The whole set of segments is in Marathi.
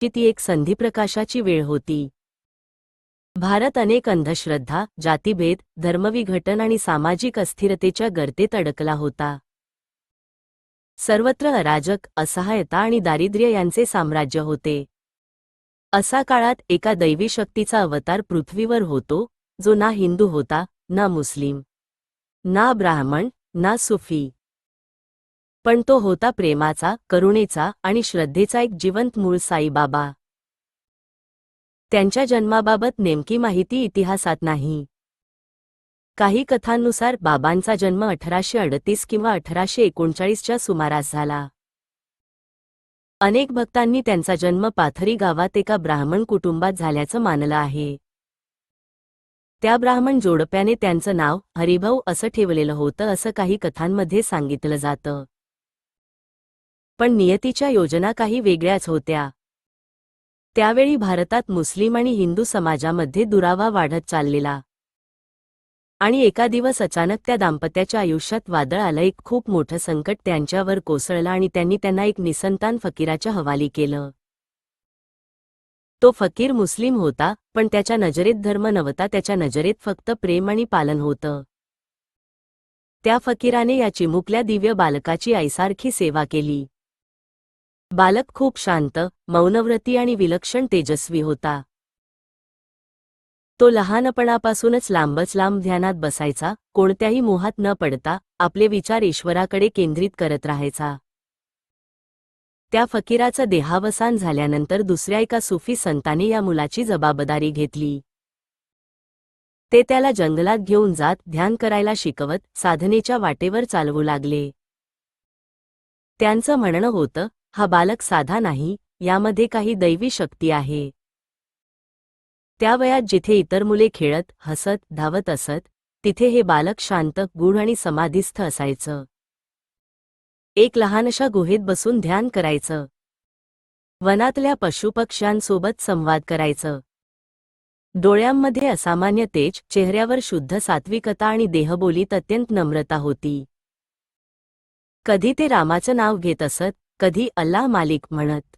की ती एक संधीप्रकाशाची वेळ होती. भारत अनेक अंधश्रद्धा जातीभेद धर्मविघटन आणि सामाजिक अस्थिरतेच्या गर्तेत अडकला होता. सर्वत्र अराजक असहायता आणि दारिद्र्य यांचे साम्राज्य होते. असा काळात एका दैवी शक्तीचा अवतार पृथ्वीवर होतो जो ना हिंदू होता ना मुस्लिम. ना ब्राह्मण ना सुफी. पण तो होता प्रेमाचा करुणेचा आणि श्रद्धेचा एक जिवंत मूळ साईबाबा. त्यांच्या जन्माबाबत नेमकी माहिती इतिहासात नाही. काही कथांनुसार बाबांचा जन्म अठराशे अडतीस किंवा अठराशे एकोणचाळीसच्या सुमारास झाला. अनेक भक्तांनी त्यांचा जन्म पाथरी गावात एका ब्राह्मण कुटुंबात झाल्याचं मानलं आहे. त्या ब्राह्मण जोडप्याने त्यांचं नाव हरिभाऊ असं ठेवलेलं होतं असं काही कथांमध्ये सांगितलं जातं. पण नियतीच्या योजना काही वेगळ्याच होत्या. त्यावेळी भारतात मुस्लिम आणि हिंदू समाजामध्ये दुरावा वाढत चाललेला. आणि एका दिवस अचानक त्या दाम्पत्याच्या आयुष्यात वादळ आलं एक खूप मोठं संकट त्यांच्यावर कोसळलं आणि त्यांनी त्यांना एक निसंतान फकीराच्या हवाली केलं. तो फकीर मुस्लिम होता पण त्याच्या नजरेत धर्म नव्हता त्याच्या नजरेत फक्त प्रेम आणि पालन होतं. त्या फकीराने या चिमुकल्या दिव्य बालकाची आईसारखी सेवा केली. बालक खूप शांत मौनव्रती आणि विलक्षण तेजस्वी होता. तो लहानपणापासूनच लांबच लांब ध्यानात बसायचा कोणत्याही मोहात न पडता आपले विचार ईश्वराकडे केंद्रित करत राहायचा. त्या फकीराचं देहावसान झाल्यानंतर दुसऱ्या एका सुफी संताने या मुलाची जबाबदारी घेतली. ते त्याला जंगलात घेऊन जात ध्यान करायला शिकवत साधनेच्या वाटेवर चालवू लागले. त्यांचं म्हणणं होतं हा बालक साधा नाही यामध्ये काही दैवी शक्ती आहे. त्या वयात जिथे इतर मुले खेळत हसत धावत असत तिथे हे बालक शांत गूढ आणि समाधिस्थ असायचं. एक लहानशा गुहेत बसून ध्यान करायचं. वनातल्या पशुपक्ष्यांसोबत संवाद करायचं. डोळ्यांमध्ये असामान्य तेज चेहऱ्यावर शुद्ध सात्विकता आणि देहबोलीत अत्यंत नम्रता होती. कधी ते रामाचं नाव घेत असत कधी अल्लाह मालिक म्हणत.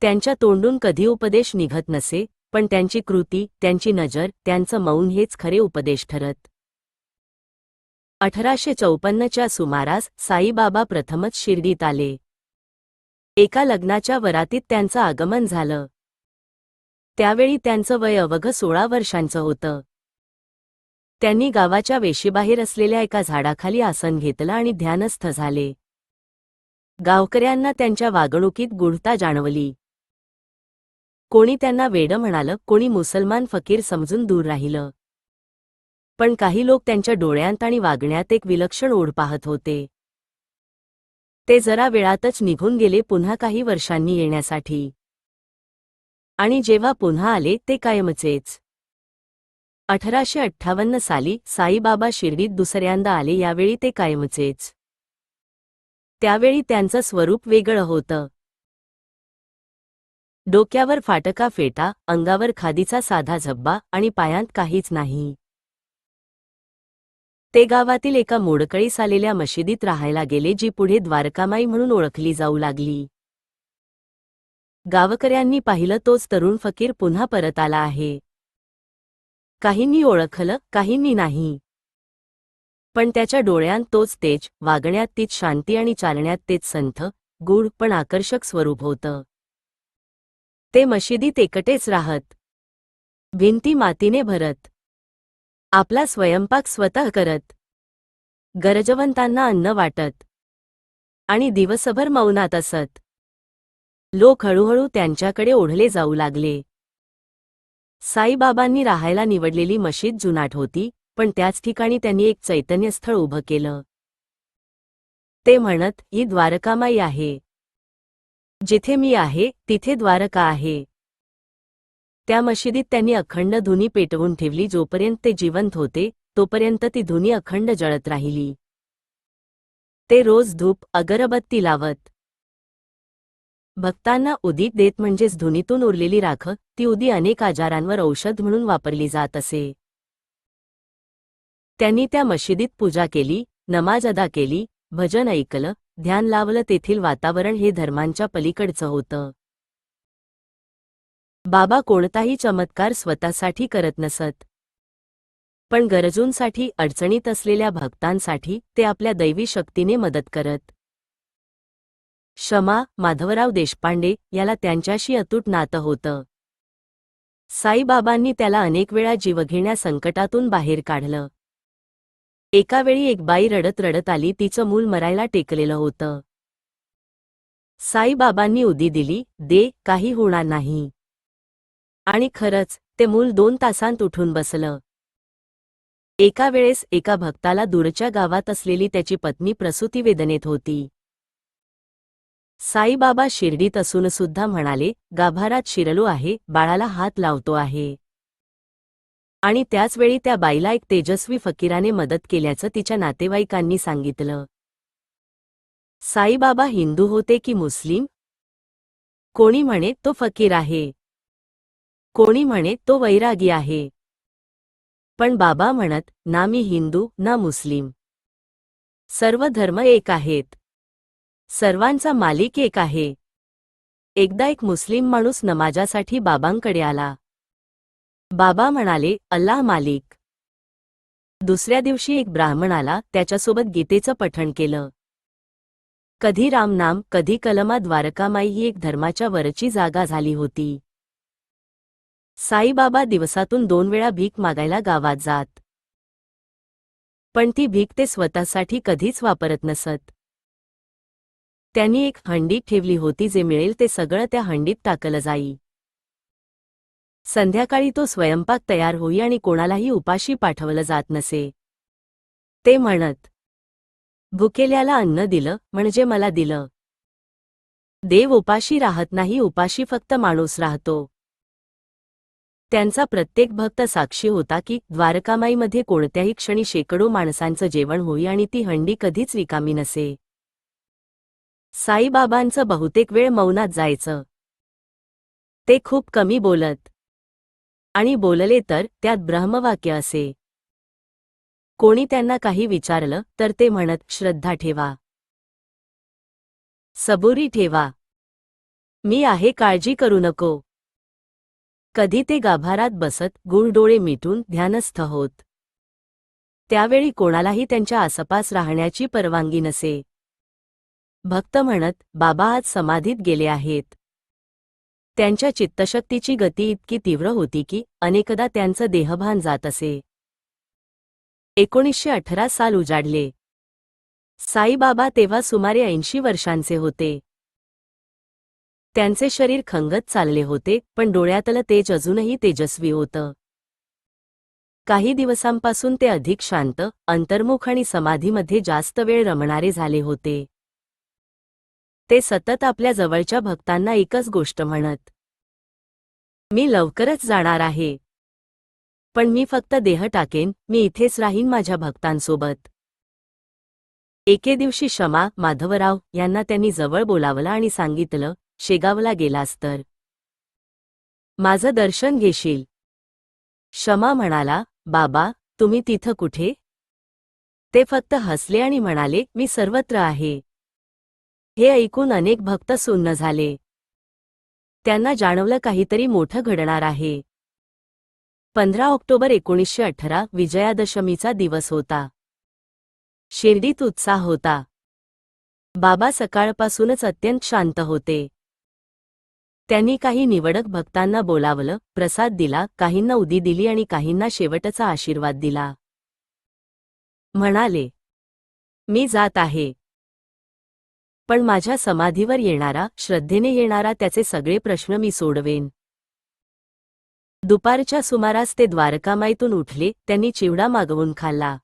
त्यांच्या तोंडून कधी उपदेश निघत नसे पण त्यांची कृती त्यांची नजर त्यांचं मौन हेच खरे उपदेश ठरत. अठराशे चौपन्नच्या सुमारास साईबाबा प्रथमच शिर्डीत आले. एका लग्नाच्या वरातीत त्यांचं आगमन झालं. त्यावेळी त्यांचं वय अवघ सोळा वर्षांचं होतं. त्यांनी गावाच्या वेशीबाहेर असलेल्या एका झाडाखाली आसन घेतलं आणि ध्यानस्थ झाले. गावकऱ्यांना त्यांच्या वागणुकीत गुढता जाणवली. कोणी त्यांना वेडं म्हणालं कोणी मुसलमान फकीर समजून दूर राहिलं. पण काही लोक त्यांच्या डोळ्यांत आणि वागण्यात एक विलक्षण ओढ पाहत होते. ते जरा वेळातच निघून गेले पुन्हा काही वर्षांनी येण्यासाठी. आणि जेव्हा पुन्हा आले ते कायमचेच. अठराशे अठ्ठावन्न साली साईबाबा शिर्डीत दुसऱ्यांदा आले यावेळी ते कायमचेच. त्यावेळी त्यांचं स्वरूप वेगळं होतं. डोक्यावर फाटका फेटा अंगावर खादीचा साधा झब्बा आणि पायांत काहीच नाही. ते गावातील एका मोडकळीस आलेल्या मशिदीत राहायला गेले जी पुढे द्वारकामाई म्हणून ओळखली जाऊ लागली. गावकऱ्यांनी पाहिलं तोच तरुण फकीर पुन्हा परत आला आहे. काहींनी ओळखलं काहींनी नाही. पण त्याच्या डोळ्यांत तोच तेज वागण्यात तीच शांती आणि चालण्यात तेच संथ गूढ पण आकर्षक स्वरूप होतं. ते मशिदीत एकटेच राहत. भिंती मातीने भरत. आपला स्वयंपाक स्वतः करत. गरजवंतांना अन्न वाटत. आणि दिवसभर मौनात असत. लोक हळूहळू त्यांच्याकडे ओढले जाऊ लागले. साईबाबांनी राहायला निवडलेली मशीद जुनाट होती पण त्याच ठिकाणी त्यांनी एक चैतन्यस्थळ उभं केलं. ते म्हणत ही द्वारकामाई आहे. जिथे मी आहे तिथे द्वारका आहे. त्या मशिदीत त्यांनी अखंड धुनी पेटवून ठेवली जोपर्यंत ते जिवंत होते तोपर्यंत ती धुनी अखंड जळत राहिली. ते रोज धूप अगरबत्ती लावत. भक्तांना उदीत देत म्हणजेच धुनीतून उरलेली राख ती उदी अनेक आजारांवर औषध म्हणून वापरली जात असे. त्यांनी त्या मशिदीत पूजा केली नमाज अदा केली भजन ऐकलं ध्यान लावलं तेथील वातावरण हे धर्मांच्या पलीकडचं होतं. बाबा कोणताही चमत्कार स्वतःसाठी करत नसत. पण गरजूंसाठी अडचणीत असलेल्या भक्तांसाठी ते आपल्या दैवी शक्तीने मदत करत. क्षमा माधवराव देशपांडे याला त्यांच्याशी अतूट नातं होतं. साईबाबांनी त्याला अनेक वेळा जीवघेण्या संकटातून बाहेर काढलं. एकावेळी एक बाई रडत रडत आली तिचं मूल मरायला टेकलेलं होतं. साईबाबांनी उदी दिली दे काही होणार नाही. आणि खरंच ते मूल दोन तासांत उठून बसलं. एका वेळेस एका भक्ताला दूरच्या गावात असलेली त्याची पत्नी प्रसूती वेदनेत होती. साईबाबा शिर्डीत असून सुद्धा म्हणाले गाभारात शिरलो आहे बाळाला हात लावतो आहे. आणि त्याचवेळी त्या बाईला एक तेजस्वी फकीराने मदत केल्याचं तिच्या नातेवाईकांनी सांगितलं. साईबाबा हिंदू होते की मुस्लिम? कोणी म्हणे तो फकीर आहे. कोणी म्हणे तो वैरागी आहे. पण बाबा म्हणत ना मी हिंदू ना मुस्लिम. सर्व धर्म एक आहेत. सर्वांचा मालिक एक आहे. एकदा एक मुस्लिम माणूस नमाजासाठी बाबांकडे आला. बाबा म्हणाले अल्लाह मालिक. दुसऱ्या दिवशी एक ब्राह्मण आला त्याच्यासोबत गीतेचं पठण केलं. कधी रामनाम कधी कलमा द्वारकामाई ही एक धर्माच्या वरची जागा झाली होती. साईबाबा दिवसातून दोन वेळा भीक मागायला गावात जात. पण ती भीक ते स्वतःसाठी कधीच वापरत नसत. त्यांनी एक हंडी ठेवली होती जे मिळेल ते सगळं त्या हंडीत टाकलं जाई. संध्याकाळी तो स्वयंपाक तयार होई आणि कोणालाही उपाशी पाठवलं जात नसे. ते म्हणत भुकेल्याला अन्न दिलं म्हणजे मला दिलं. देव उपाशी राहत नाही उपाशी फक्त माणूस राहतो. त्यांचा प्रत्येक भक्त साक्षी होता की द्वारकामाईमध्ये कोणत्याही क्षणी शेकडो माणसांचं जेवण होई आणि ती हंडी कधीच रिकामी नसे. साईबाबांचं बहुतेक वेळ मौनात जायचं. ते खूप कमी बोलत आणि बोलले तर त्यात ब्रह्मवाक्य असे. कोणी त्यांना काही विचारलं तर ते म्हणत श्रद्धा ठेवा. सबुरी ठेवा. मी आहे काळजी करू नको. कधी ते गाभारात बसत गुळडोळे मिटून ध्यानस्थ होत. त्यावेळी कोणालाही त्यांच्या आसपास राहण्याची परवानगी नसे. भक्त म्हणत बाबा आज समाधीत गेले आहेत. त्यांच्या चित्तशक्तीची गती इतकी तीव्र होती की अनेकदा त्यांचं देहभान जात असे. एकोणीसशे अठरा साल उजाडले. साईबाबा तेव्हा सुमारे ऐंशी वर्षांचे होते. त्यांचे शरीर खंगत चालले होते पण डोळ्यातलं तेज अजूनही तेजस्वी होतं. काही दिवसांपासून ते अधिक शांत अंतर्मुख आणि समाधीमध्ये जास्त वेळ रमणारे झाले होते. ते सतत आपल्या जवळच्या भक्तांना एकच गोष्ट म्हणत मी लवकरच जाणार आहे. पण मी फक्त देह टाकेन मी इथेच राहीन माझ्या भक्तांसोबत. एके दिवशी क्षमा माधवराव यांना त्यांनी जवळ बोलावलं आणि सांगितलं शेगावला गेलास तर. माझं दर्शन घेशील. क्षमा म्हणाला बाबा तुम्ही तिथं कुठे? ते फक्त हसले आणि म्हणाले मी सर्वत्र आहे. हे ऐकून अनेक भक्त सुन्न झाले. त्यांना जाणवलं काहीतरी मोठं घडणार आहे. पंधरा ऑक्टोबर एकोणीसशे अठरा विजयादशमीचा दिवस होता. शिर्डीत उत्साह होता. बाबा सकाळपासूनच अत्यंत शांत होते. त्यांनी काही निवडक भक्तांना बोलावलं प्रसाद दिला काहींना उदी दिली आणि काहींना शेवटचा आशीर्वाद दिला. म्हणाले मी जात आहे. पण माझ्या समाधीवर येणारा श्रद्धेने येणारा त्याचे सगळे प्रश्न मी सोडवेन. दुपारच्या सुमारास ते द्वारकामाईतून उठले त्यांनी चिवडा मागवून खाल्ला.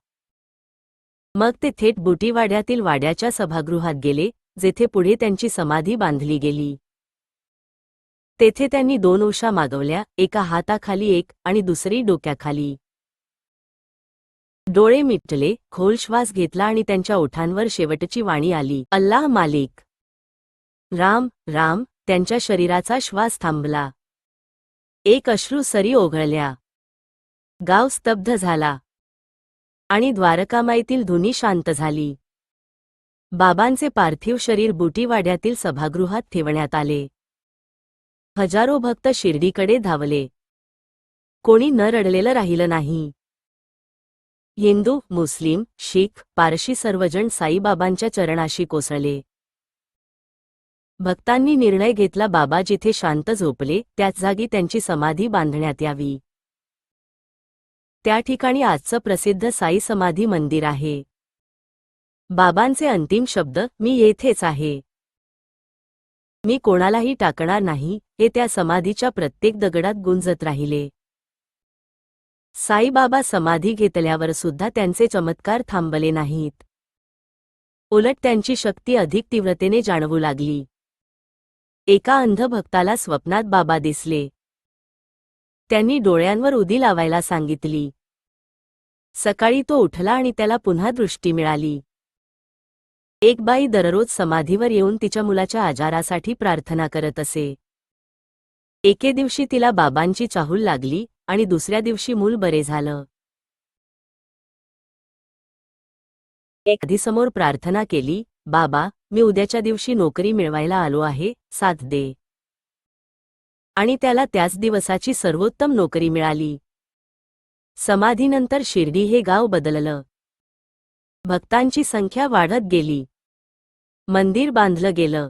मग ते थेट बुटीवाड्यातील वाड्याच्या सभागृहात गेले जेथे पुढे त्यांची समाधी बांधली गेली. तेथे त्यांनी दोन उषा मागवल्या एका हाताखाली एक आणि दुसरी डोक्याखाली. डोळे मिटले खोल श्वास घेतला आणि त्यांच्या ओठांवर शेवटची वाणी आली अल्लाह मालिक. राम राम त्यांच्या शरीराचा श्वास थांबला. एक अश्रू सरी ओघळल्या. गाव स्तब्ध झाला. आणि द्वारकामाईतील धुनी शांत झाली. बाबांचे पार्थिव शरीर बुटीवाड्यातील सभागृहात ठेवण्यात आले. हजारो भक्त शिर्डीकडे धावले. कोणी न रडलेलं राहिलं नाही. हिंदू मुस्लिम शीख पारशी सर्वजण साईबाबांच्या चरणाशी कोसळले. भक्तांनी निर्णय घेतला बाबा जिथे शांत झोपले त्याच जागी त्यांची समाधी बांधण्यात यावी. त्या ठिकाणी आजचं प्रसिद्ध साई समाधी मंदिर आहे. बाबांचे अंतिम शब्द मी येथेच आहे. मी कोणालाही टाकणार नाही हे त्या समाधीच्या प्रत्येक दगडात गुंजत राहिले. साईबाबा समाधी घेतल्यावर सुद्धा त्यांचे चमत्कार थांबले नाहीत. उलट त्यांची शक्ती अधिक तीव्रतेने जाणवू लागली. एका अंध भक्ताला स्वप्नात बाबा दिसले. त्यांनी डोळ्यांवर उदी लावायला सांगितली. सकाळी तो उठला आणि त्याला पुन्हा दृष्टी मिळाली. एक बाई दररोज समाधीवर येऊन तिच्या मुलाच्या आजारासाठी प्रार्थना करत असे. एके दिवशी तिला बाबांची चाहूल लागली आणि दुसऱ्या दिवशी मूल बरे झालं. समोर प्रार्थना केली बाबा मी उद्याच्या दिवशी नोकरी मिळवायला आलो आहे साथ दे. आणि त्याला त्याच दिवसाची सर्वोत्तम नोकरी मिळाली. समाधीनंतर शिर्डी हे गाव बदललं. भक्तांची संख्या वाढत गेली. मंदिर बांधलं गेलं.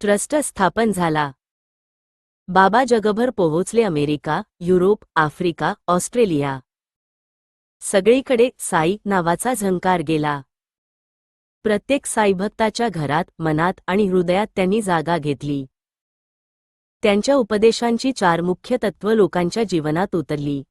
ट्रस्ट स्थापन झाला. बाबा जगभर पोहोचले अमेरिका युरोप आफ्रिका ऑस्ट्रेलिया. सगळीकडे साई नावाचा झंकार गेला. प्रत्येक साईभक्ताच्या घरात मनात आणि हृदयात त्यांनी जागा घेतली. त्यांच्या उपदेशांची चार मुख्य तत्त्व लोकांच्या जीवनात उतरली.